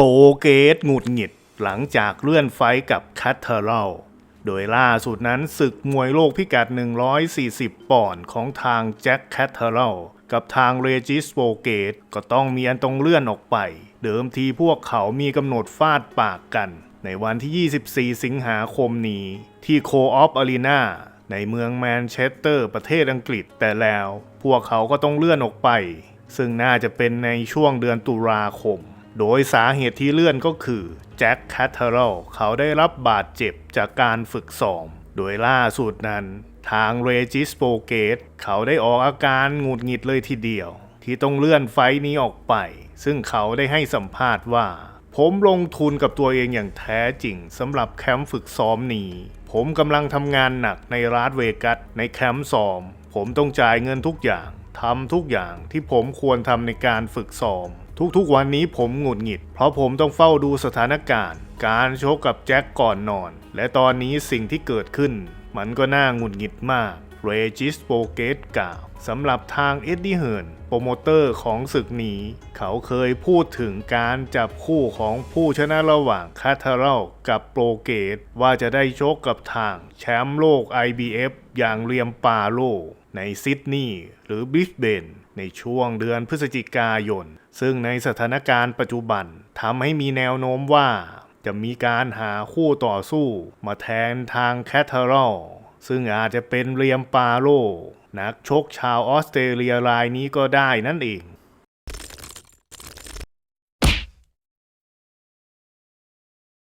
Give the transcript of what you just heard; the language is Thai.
โปรเกตหงุดหงิดหลังจากเลื่อนไฟกับคัตเทอรัลโดยล่าสุดนั้นศึกมวยโลกพิกัด 140 ปอนด์ของทางแจ็คแคทเทอรัลกับทางเรจิสโปเกตก็ต้องมีอันต้องเลื่อนออกไป เดิมทีพวกเขามีกำหนดฟาดปากกัน ในวันที่ 24 สิงหาคมนี้ ที่โคออฟอารีนาในเมืองแมนเชสเตอร์ประเทศอังกฤษแต่แล้ว พวกเขาก็ต้องเลื่อนออกไป ซึ่งน่าจะเป็นในช่วงเดือนตุลาคม โดยสาเหตุที่เลื่อนก็คือแจ็คแคทเทอรัลเขาได้รับบาดเจ็บจากการฝึกซ้อม โดยล่าสุดนั้น ทางเรจิสโปเกตเขาได้ออกอาการหงุดหงิดเลยทีเดียว ที่ต้องเลื่อนไฟนี้ออกไป ซึ่งเขาได้ให้สัมภาษณ์ว่า ผมลงทุนกับตัวเองอย่างแท้จริงสำหรับแคมป์ฝึกซ้อมนี้ ผมกำลังทำงานหนักในรัสเวกัสในแคมป์ซ้อม ผมต้องจ่ายเงินทุกอย่างทำทุกอย่างที่ผมควรทำในการฝึกซ้อม ทุกๆวันนี้ผมหงุดหงิด เพราะผมต้องเฝ้าดูสถานการณ์ การชกกับแจ็คก่อนนอน และตอนนี้สิ่งที่เกิดขึ้น มันก็น่าหงุดหงิดมากเรจิสโปเกตกล่าวสำหรับทางเอ็ดดี้เฮิร์นโปรโมเตอร์ของศึกนี้ เขาเคยพูดถึงการจับคู่ของผู้ชนะระหว่างคาทารัลกับโปรเกตว่าจะได้ชกกับทางแชมป์โลก IBF อย่างเรียมปาโล ในซิดนีย์หรือบริสเบน ในช่วงเดือนพฤศจิกายน ซึ่งในสถานการณ์ปัจจุบันทำให้มีแนวโน้มว่า จะมีการหาคู่ต่อสู้ มาแทนทางแคทเทอรัลซึ่งอาจจะเป็นเรียมปาโลนักชกชาวออสเตรเลียรายนี้ก็ได้นั่นเอง